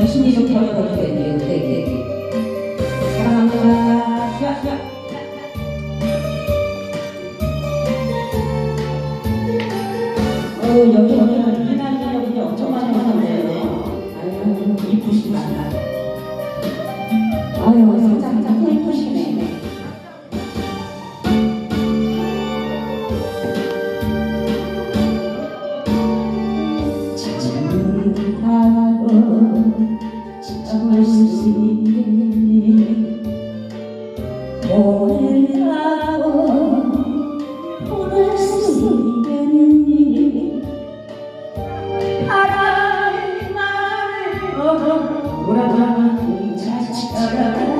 당신이 좀 버려도 되니 되게. 사랑합니다. 야, 야. 어 여기 여기 수 있겠니 보내라고 보낼 수 있겠니 바람이 나를 돌아가는 공자처럼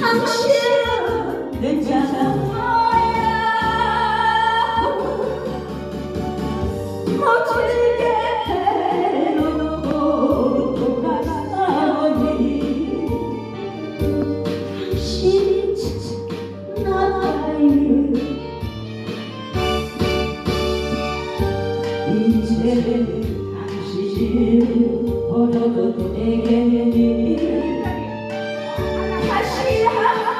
당신은 괜찮아야 멋지게 해놓고 돌아가니 당신이 나가요 이제 당신을 버려도 되겠니 是